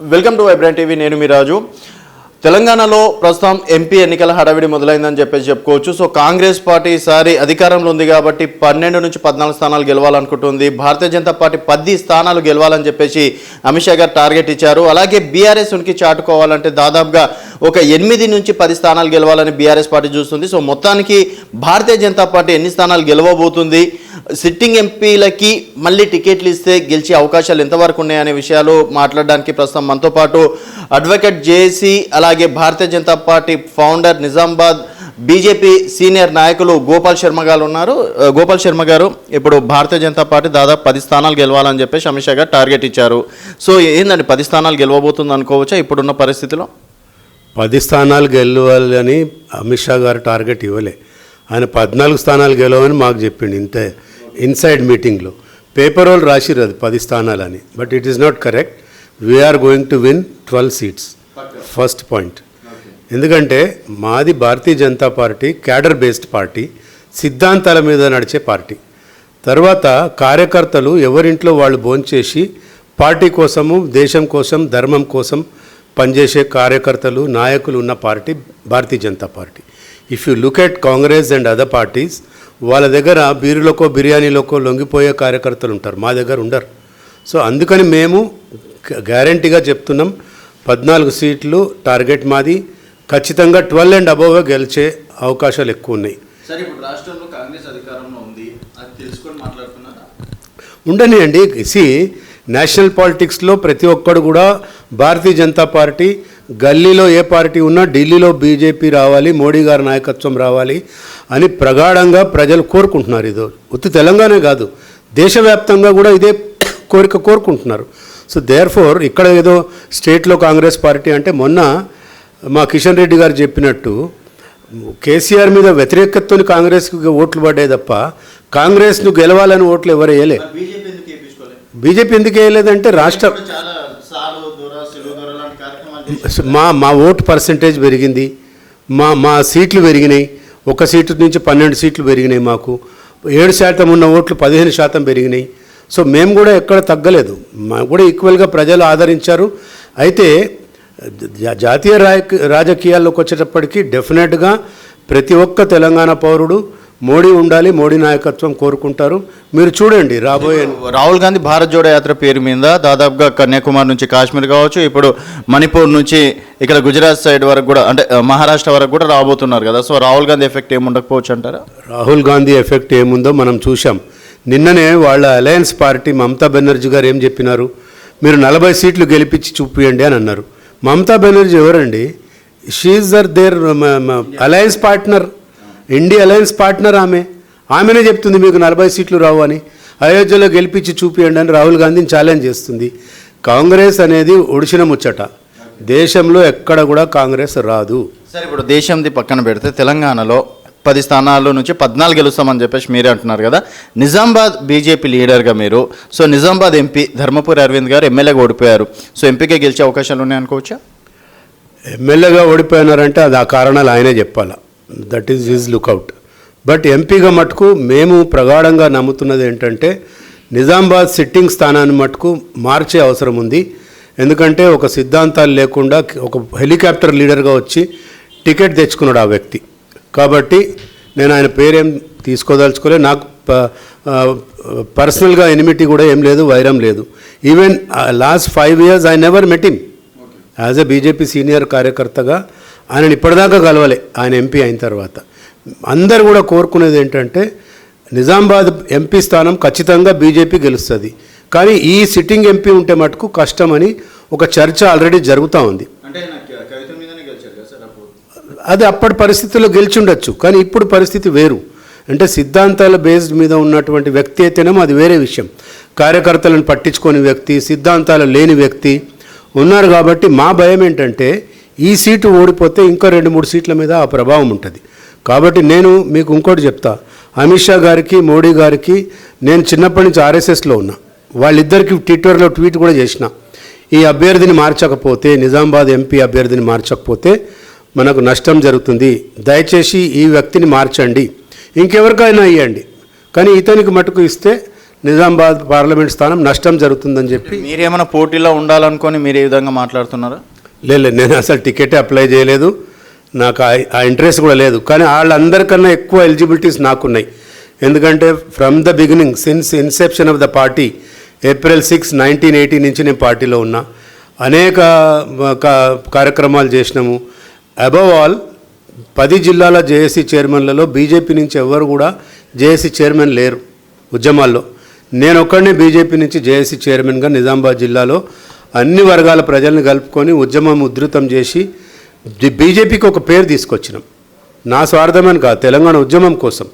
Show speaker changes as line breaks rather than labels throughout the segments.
Welcome to vibrant TV నేను మీ రాజు. తెలంగాణలో ప్రస్తుతం ఎంపీ ఎన్నికల హడావిడి మొదలైందని చెప్పేసి చెప్పుకోవచ్చు. సో కాంగ్రెస్ పార్టీ ఈసారి అధికారంలో ఉంది కాబట్టి పన్నెండు నుంచి పద్నాలుగు స్థానాలు గెలవాలనుకుంటుంది. భారతీయ జనతా పార్టీ పది స్థానాలు గెలవాలని చెప్పేసి అమిత్ షా గారు టార్గెట్ ఇచ్చారు. అలాగే బీఆర్ఎస్ ఉనికి చాటుకోవాలంటే దాదాపుగా ఒక ఎనిమిది నుంచి పది స్థానాలు గెలవాలని బీఆర్ఎస్ పార్టీ చూస్తుంది. సో మొత్తానికి భారతీయ జనతా పార్టీ ఎన్ని స్థానాలు గెలవబోతుంది? సిట్టింగ్ ఎంపీలకి మళ్ళీ టికెట్లు ఇస్తే గెలిచే అవకాశాలు ఎంతవరకు ఉన్నాయనే విషయాలు మాట్లాడడానికి ప్రస్తుతం మనతో పాటు అడ్వకేట్ జేసీ అలాగే Bharatiya Janata Party founder Nizamabad BJP senior నాయకులు గోపాల్ శర్మ గారు ఉన్నారు. గోపాల్ శర్మ గారు ఇప్పుడు భారతీయ జనతా పార్టీ దాదాపు పది స్థానాలు గెలవాలని చెప్పేసి అమిత్ షా గారు టార్గెట్ ఇచ్చారు. సో ఏందండి పది స్థానాలు గెలవబోతుంది అనుకోవచ్చా ఇప్పుడున్న పరిస్థితిలో?
పది స్థానాలు గెలవాలని అమిత్ షా గారు టార్గెట్ ఇవ్వలే. ఆయన పద్నాలుగు స్థానాలు గెలవని మాకు చెప్పిండు ఇంతే. ఇన్సైడ్ మీటింగ్లో పేపర్ వాళ్ళు రాసిర్రు అది పది స్థానాలని. But it is not correct we're going to win twelve seats first point ఎందుకంటే మాది Bharatiya Janata Party cadre based party సిద్ధాంతాల మీద నడిచే పార్టీ. తర్వాత కార్యకర్తలు ఎవరింట్లో వాళ్ళు భోంచేసి పార్టీ కోసము దేశం కోసం ధర్మం కోసం పనిచేసే కార్యకర్తలు నాయకులు ఉన్న party Bharatiya Janata Party. If you look at Congress and other parties వాళ్ళ దగ్గర బీరులోకో బిర్యానీలోకో లొంగిపోయే కార్యకర్తలు ఉంటారు. మా దగ్గర ఉండరు. సో అందుకని మేము గ్యారంటీగా చెప్తున్నాం పద్నాలుగు సీట్లు టార్గెట్ మాది. ఖచ్చితంగా ట్వెల్వ్ అండ్ అబోవ్ గెలిచే అవకాశాలు ఎక్కువ ఉన్నాయి.
సరే ఇప్పుడు రాష్ట్రంలో కాంగ్రెస్ అధికారంలో ఉంది. అది తెలుసుకొని మాట్లాడుతున్నారా
ఉండనియండి సి నేషనల్ పాలిటిక్స్లో ప్రతి ఒక్కడు కూడా భారతీయ జనతా పార్టీ గల్లీలో ఏ పార్టీ ఉన్నా ఢిల్లీలో బీజేపీ రావాలి మోడీ గారి నాయకత్వం రావాలి. అని ప్రగాఢంగా ప్రజలు కోరుకుంటున్నారు ఇది. ఉత్తి తెలంగాణ కాదు దేశవ్యాప్తంగా కూడా ఇదే కోరిక కోరుకుంటున్నారు. సో దేర్ ఫోర్ ఇక్కడ ఏదో స్టేట్లో కాంగ్రెస్ పార్టీ అంటే మొన్న మా కిషన్ రెడ్డి గారు చెప్పినట్టు కేసీఆర్ మీద వ్యతిరేకతతో కాంగ్రెస్కి ఓట్లు పడ్డాయి తప్ప కాంగ్రెస్ను గెలవాలని ఓట్లు ఎవరు వేయలే.
బీజేపీ ఎందుకు
వేయలేదంటే రాష్ట్ర మా మా ఓటు పర్సంటేజ్ పెరిగింది. మా మా సీట్లు పెరిగినాయి. ఒక సీటు నుంచి పన్నెండు సీట్లు పెరిగినాయి మాకు. ఏడు శాతం ఉన్న ఓట్లు పదిహేను శాతం పెరిగినాయి. సో మేము కూడా ఎక్కడ తగ్గలేదు. మాకు కూడా ఈక్వల్గా ప్రజలు ఆదరించారు. అయితే జాతీయ రాజకీయాల్లోకి వచ్చేటప్పటికి డెఫినెట్గా ప్రతి ఒక్క తెలంగాణ పౌరుడు మోడీ ఉండాలి మోడీ నాయకత్వం కోరుకుంటారు. మీరు చూడండి రాబోయే
రాహుల్ గాంధీ భారత్ జోడో యాత్ర పేరు మీద దాదాపుగా కన్యాకుమారి నుంచి కాశ్మీర్ కావచ్చు ఇప్పుడు మణిపూర్ నుంచి ఇక్కడ గుజరాత్ సైడ్ వరకు కూడా అంటే మహారాష్ట్ర వరకు కూడా రాబోతున్నారు కదా. సో రాహుల్ గాంధీ ఎఫెక్ట్ ఏమి ఉండకపోవచ్చు అంటారా?
రాహుల్ గాంధీ ఎఫెక్ట్ ఏముందో మనం చూసాం నిన్ననే వాళ్ళ అలయన్స్ పార్టీ మమతా బెనర్జీ గారు ఏం చెప్పినారు? మీరు నలభై సీట్లు గెలిపించి చూపియండి అని అన్నారు. మమతా బెనర్జీ ఎవరండి? She there their alliance partner. India alliance partner ఆమె. ఆమెనే చెప్తుంది మీకు నలభై సీట్లు రావు అని. అయోధ్యలో గెలిపించి చూపియండి అని రాహుల్ గాంధీని ఛాలెంజ్ చేస్తుంది. కాంగ్రెస్ అనేది ఒడిసిన ముచ్చట. దేశంలో ఎక్కడ కూడా కాంగ్రెస్ రాదు.
సరే ఇప్పుడు దేశంది పక్కన పెడితే తెలంగాణలో పది స్థానాల్లో నుంచి పద్నాలుగు గెలుస్తామని చెప్పేసి మీరే అంటున్నారు కదా. నిజామాబాద్ బీజేపీ లీడర్గా మీరు సో నిజామాబాద్ ఎంపీ ధర్మపురి అరవింద్ గారు ఎమ్మెల్యేగా ఓడిపోయారు. సో ఎంపీకే గెలిచే అవకాశాలు ఉన్నాయనుకోవచ్చా?
ఎమ్మెల్యేగా ఓడిపోయినారంటే అది ఆ కారణాలు ఆయనే చెప్పాలా? That is his lookout. But ఎంపీగా మటుకు మేము ప్రగాఢంగా నమ్ముతున్నది ఏంటంటే నిజామాబాద్ సిట్టింగ్ స్థానాన్ని మటుకు మార్చే అవసరం ఉంది. ఎందుకంటే ఒక సిద్ధాంతాలు లేకుండా ఒక హెలికాప్టర్ లీడర్గా వచ్చి టికెట్ తెచ్చుకున్నాడు ఆ వ్యక్తి. కాబట్టి నేను ఆయన పేరేం తీసుకోదలుచుకోలే నాకు పర్సనల్గా ఎనిమిటీ కూడా ఏం లేదు వైరం లేదు. Even last five years I never met him as a BJP senior కార్యకర్తగా ఆయనని ఇప్పటిదాకా కలవలే. ఆయన ఎంపీ అయిన తర్వాత. అందరు కూడా కోరుకునేది ఏంటంటే నిజామాబాద్ ఎంపీ స్థానం ఖచ్చితంగా బీజేపీ గెలుస్తుంది. కానీ ఈ సిట్టింగ్ ఎంపీ ఉంటే మటుకు కష్టమని ఒక చర్చ ఆల్రెడీ జరుగుతూ ఉంది. అది అప్పటి పరిస్థితుల్లో గెలిచి ఉండొచ్చు కానీ ఇప్పుడు పరిస్థితి వేరు. అంటే సిద్ధాంతాల బేస్డ్ మీద ఉన్నటువంటి వ్యక్తి అయితేనేమో అది వేరే విషయం. కార్యకర్తలను పట్టించుకోని వ్యక్తి సిద్ధాంతాలు లేని వ్యక్తి ఉన్నారు కాబట్టి మా భయం ఏంటంటే ఈ సీటు ఓడిపోతే ఇంకా రెండు మూడు సీట్ల మీద ఆ ప్రభావం ఉంటుంది. కాబట్టి నేను మీకు ఇంకోటి చెప్తా. అమిత్ షా గారికి మోడీ గారికి నేను చిన్నప్పటి నుంచి ఆర్ఎస్ఎస్లో ఉన్నా. వాళ్ళిద్దరికి ట్విట్టర్లో ట్వీట్ కూడా చేసిన. ఈ అభ్యర్థిని మార్చకపోతే నిజామాబాద్ ఎంపీ అభ్యర్థిని మార్చకపోతే మనకు నష్టం జరుగుతుంది. దయచేసి ఈ వ్యక్తిని మార్చండి. ఇంకెవరికైనా ఇవ్వండి కానీ ఇతనికి మటుకు ఇస్తే నిజామాబాద్ పార్లమెంట్ స్థానం నష్టం జరుగుతుందని చెప్పి
మీరేమైనా పోటీలో ఉండాలనుకొని మీరు ఏ విధంగా మాట్లాడుతున్నారా?
లేదు నేను అసలు టికెట్ అప్లై చేయలేదు. నాకు ఆ- ఆ ఇంట్రెస్ట్ కూడా లేదు. కానీ వాళ్ళందరికన్నా ఎక్కువ ఎలిజిబిలిటీస్ నాకున్నాయి. ఎందుకంటే from the beginning since inception of the party April six nineteen eighty నుంచి నేను పార్టీలో ఉన్నా. అనేక కార్యక్రమాలు చేసినాము. అబవ్ ఆల్ పది జిల్లాల జేఏసీ చైర్మన్లలో బీజేపీ నుంచి ఎవరు కూడా జేఏసీ చైర్మన్ లేరు ఉద్యమాల్లో. నేను ఒక్కడినే బీజేపీ నుంచి జేఏసీ చైర్మన్గా నిజామాబాద్ జిల్లాలో అన్ని వర్గాల ప్రజల్ని కలుపుకొని ఉద్యమం ఉధృతం చేసి బీజేపీకి ఒక పేరు తీసుకొచ్చినాం. నా స్వార్థమని కాదు తెలంగాణ ఉద్యమం కోసం.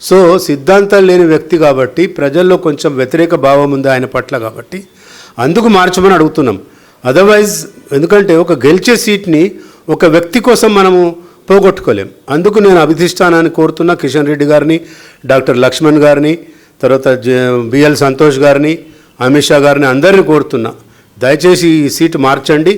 సో సిద్ధాంతాలు లేని వ్యక్తి కాబట్టి ప్రజల్లో కొంచెం వ్యతిరేక భావం ఉంది ఆయన పట్ల కాబట్టి అందుకు మార్చమని అడుగుతున్నాం. అదర్వైజ్ ఎందుకంటే ఒక గెలిచే సీట్ని ఒక వ్యక్తి కోసం మనము పోగొట్టుకోలేం. అందుకు నేను అభిధిష్టానాన్ని కోరుతున్నా కిషన్ రెడ్డి గారిని డాక్టర్ లక్ష్మణ్ గారిని తర్వాత జ- బిఎల్ సంతోష్ గారిని అమిత్ షా గారిని అందరిని కోరుతున్నా. దయచేసి ఈ సీటు మార్చండి.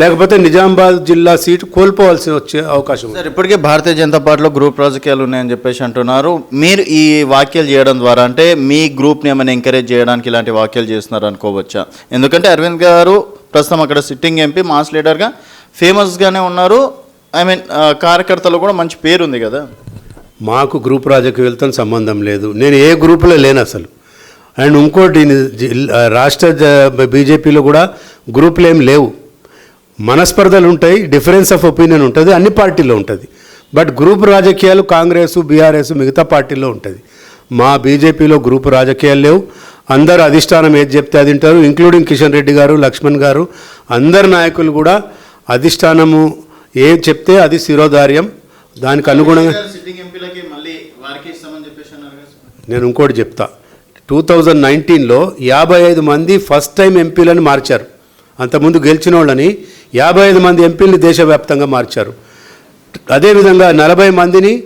లేకపోతే నిజామాబాద్ జిల్లా సీటు కోల్పోవాల్సి వచ్చే అవకాశం ఉంది.
సార్ ఇప్పటికే భారతీయ జనతా పార్టీలో గ్రూప్ రాజకీయాలు ఉన్నాయని చెప్పేసి అంటున్నారు. మీరు ఈ వ్యాఖ్యలు చేయడం ద్వారా అంటే మీ గ్రూప్ని ఏమైనా ఎంకరేజ్ చేయడానికి ఇలాంటి వ్యాఖ్యలు చేస్తున్నారు అనుకోవచ్చా? ఎందుకంటే అరవింద్ గారు ప్రస్తుతం అక్కడ సిట్టింగ్ ఎంపీ మాస్ లీడర్గా ఫేమస్గానే ఉన్నారు. ఐ మీన్ కార్యకర్తలు కూడా మంచి పేరు ఉంది కదా.
మాకు గ్రూప్ రాజకీయాలతో సంబంధం లేదు. నేను ఏ గ్రూపులో లేను అసలు. అండ్ ఇంకోటి రాష్ట్ర బీజేపీలో కూడా గ్రూపులు ఏం లేవు. మనస్పర్ధలు ఉంటాయి డిఫరెన్స్ ఆఫ్ ఒపీనియన్ ఉంటుంది అన్ని పార్టీల్లో ఉంటుంది. బట్ గ్రూప్ రాజకీయాలు కాంగ్రెస్ బీఆర్ఎస్ మిగతా పార్టీల్లో ఉంటుంది. మా బీజేపీలో గ్రూప్ రాజకీయాలు లేవు. అందరు అధిష్టానం ఏది చెప్తే అది వింటారు ఇంక్లూడింగ్ కిషన్ రెడ్డి గారు లక్ష్మణ్ గారు అందరు నాయకులు కూడా అధిష్టానము ఏది చెప్తే అది శిరోధార్యం. దానికి అనుగుణంగా నేను ఇంకోటి చెప్తా. టూ థౌజండ్ నైన్టీన్లో యాభై ఐదు మంది ఫస్ట్ టైం ఎంపీలను మార్చారు. అంతకుముందు గెలిచిన వాళ్ళని యాభై ఐదు మంది ఎంపీలని దేశవ్యాప్తంగా మార్చారు. అదేవిధంగా నలభై మందిని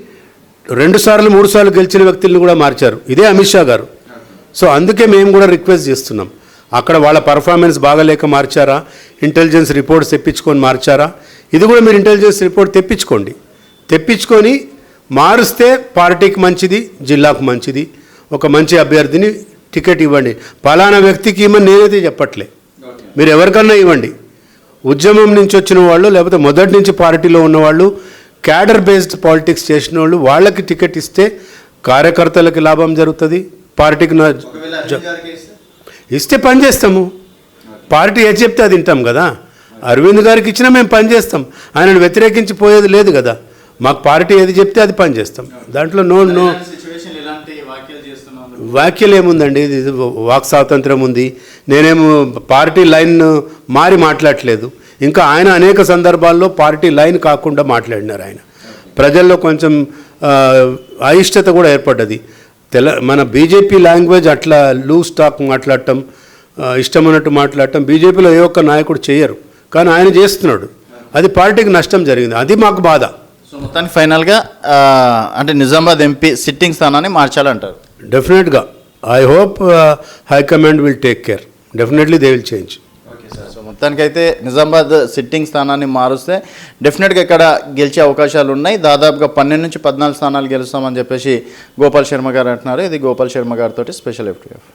రెండు సార్లు మూడు సార్లు గెలిచిన వ్యక్తులను కూడా మార్చారు. ఇదే అమిత్ షా గారు. సో అందుకే మేము కూడా రిక్వెస్ట్ చేస్తున్నాం. అక్కడ వాళ్ళ పర్ఫార్మెన్స్ బాగలేక మార్చారా? ఇంటెలిజెన్స్ రిపోర్ట్స్ తెప్పించుకొని మార్చారా? ఇది కూడా మీరు ఇంటెలిజెన్స్ రిపోర్ట్ తెప్పించుకోండి. తెప్పించుకొని మారుస్తే పార్టీకి మంచిది జిల్లాకు మంచిది. ఒక మంచి అభ్యర్థిని టికెట్ ఇవ్వండి. పలానా వ్యక్తికి ఇవ్వమని నేనైతే చెప్పట్లే. మీరు ఎవరికన్నా ఇవ్వండి. ఉద్యమం నుంచి వచ్చిన వాళ్ళు లేకపోతే మొదటి నుంచి పార్టీలో ఉన్నవాళ్ళు క్యాడర్ బేస్డ్ పాలిటిక్స్ చేసిన వాళ్ళు వాళ్ళకి టికెట్ ఇస్తే కార్యకర్తలకి లాభం జరుగుతుంది. పార్టీకి నా
ఇస్తే?
పని చేస్తాము. పార్టీ ఏది చెప్తే అది వింటాం కదా. అరవింద్ గారికి ఇచ్చినా మేము పని చేస్తాం. ఆయనను వ్యతిరేకించి పోయేది లేదు కదా. మాకు పార్టీ ఏది చెప్తే అది పని చేస్తాం. దాంట్లో నో నో.
వ్యాఖ్యలు
ఏముందండి? ఇది వాక్ స్వాతంత్రం ఉంది. నేనేమో పార్టీ లైన్ మారి మాట్లాడలేదు ఇంకా ఆయన అనేక సందర్భాల్లో పార్టీ లైన్ కాకుండా మాట్లాడినారు ఆయన. ప్రజల్లో కొంచెం అయిష్టత కూడా ఏర్పడ్డది. తెల మన బీజేపీ లాంగ్వేజ్ అట్లా లూజ్ టాక్ మాట్లాడటం ఇష్టమైనట్టు మాట్లాడటం బీజేపీలో ఏ ఒక్క నాయకుడు చేయరు. కానీ ఆయన చేస్తున్నాడు. అది పార్టీకి నష్టం జరిగింది. అది మాకు బాధ.
సో మొత్తానికి ఫైనల్గా అంటే నిజామాబాద్ ఎంపీ సిట్టింగ్ స్థానాన్ని మార్చాలంటారు.
డెఫినెట్గా. I hope high command will take care definitely they will change
so మొత్తానికైతే నిజామాబాద్ సిట్టింగ్ స్థానాన్ని మారుస్తే డెఫినెట్గా ఇక్కడ గెలిచే అవకాశాలు ఉన్నాయి. దాదాపుగా పన్నెండు నుంచి పద్నాలుగు స్థానాలు గెలుస్తామని చెప్పేసి గోపాల్ శర్మ గారు అంటున్నారు. ఇది గోపాల్ శర్మ గారితో స్పెషల్ ఎఫ్టీఎఫ్